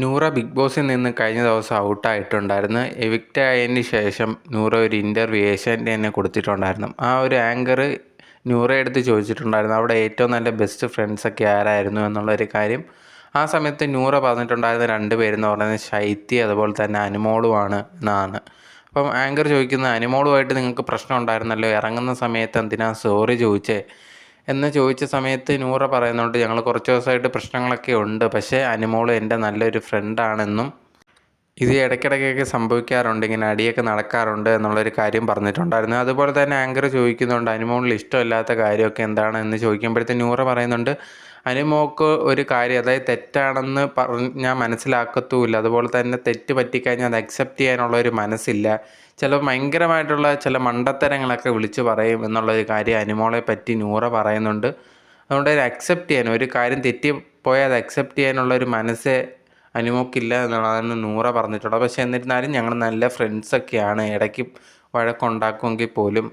Noora big ബോസിൽ നിന്ന് കഴിഞ്ഞ ദിവസം ഔട്ടായിട്ടുണ്ടായിരുന്നു. എവിക്റ്റ് ആയതിന് ശേഷം നൂറ ഒരു ഇന്റർവ്യൂ ഏഷ്യന്റെ തന്നെ കൊടുത്തിട്ടുണ്ടായിരുന്നു. ആ ഒരു ആങ്കർ നൂറയെടുത്ത് ചോദിച്ചിട്ടുണ്ടായിരുന്നു അവിടെ ഏറ്റവും നല്ല ബെസ്റ്റ് ഫ്രണ്ട്സൊക്കെ ആരായിരുന്നു? എന്നുള്ളൊരു കാര്യം. ആ സമയത്ത് നൂറ പറഞ്ഞിട്ടുണ്ടായിരുന്ന രണ്ട് പേരെന്ന് പറയുന്നത് ശൈത്യ അതുപോലെ തന്നെ അനുമോളുമാണ് എന്നാണ്. അപ്പം ആങ്കർ ചോദിക്കുന്ന അനുമോളുമായിട്ട് നിങ്ങൾക്ക് പ്രശ്നം ഉണ്ടായിരുന്നല്ലോ? ഇറങ്ങുന്ന സമയത്ത് എന്തിനാ സോറി ചോദിച്ചേ? എന്ന് ചോദിച്ച സമയത്ത് നൂറ പറയുന്നുണ്ട് ഞങ്ങൾ കുറച്ച് ദിവസമായിട്ട് പ്രശ്നങ്ങളൊക്കെ ഉണ്ട്. പക്ഷേ അനുമോൾ എന്റെ നല്ലൊരു ഫ്രണ്ടാണെന്നും ഇത് ഇടയ്ക്കിടയ്ക്കൊക്കെ സംഭവിക്കാറുണ്ട് ഇങ്ങനെ അടിയൊക്കെ നടക്കാറുണ്ട് എന്നുള്ളൊരു കാര്യം പറഞ്ഞിട്ടുണ്ടായിരുന്നു. അതുപോലെ തന്നെ ആങ്കർ ചോദിക്കുന്നുണ്ട് അനുമോളിൽ ഇഷ്ടമില്ലാത്ത കാര്യമൊക്കെ എന്താണ്? എന്ന് ചോദിക്കുമ്പോഴത്തെ നൂറ പറയുന്നുണ്ട് അനുമോക്ക് ഒരു കാര്യം അതായത് തെറ്റാണെന്ന് പറഞ്ഞ് ഞാൻ മനസ്സിലാക്കത്തുമില്ല അതുപോലെ തന്നെ തെറ്റ് പറ്റിക്കഴിഞ്ഞാൽ അത് അക്സെപ്റ്റ് ചെയ്യാനുള്ള ഒരു മനസ്സില്ല. ചില ഭയങ്കരമായിട്ടുള്ള ചില മണ്ടത്തരങ്ങളൊക്കെ വിളിച്ചു പറയും എന്നുള്ളൊരു കാര്യം അനുമോളെ പറ്റി നൂറ പറയുന്നുണ്ട്. അതുകൊണ്ട് അക്സെപ്റ്റ് ചെയ്യാൻ ഒരു കാര്യം തെറ്റി പോയാൽ അത് അക്സെപ്റ്റ് ചെയ്യാനുള്ള ഒരു മനസ്സ് അനുമോക്കില്ല എന്നുള്ളതാണ് നൂറ പറഞ്ഞിട്ടുള്ളത്. പക്ഷേ എന്നിരുന്നാലും ഞങ്ങൾ നല്ല ഫ്രണ്ട്സൊക്കെയാണ് ഇടയ്ക്ക് വഴക്കുണ്ടാക്കുമെങ്കിൽ പോലും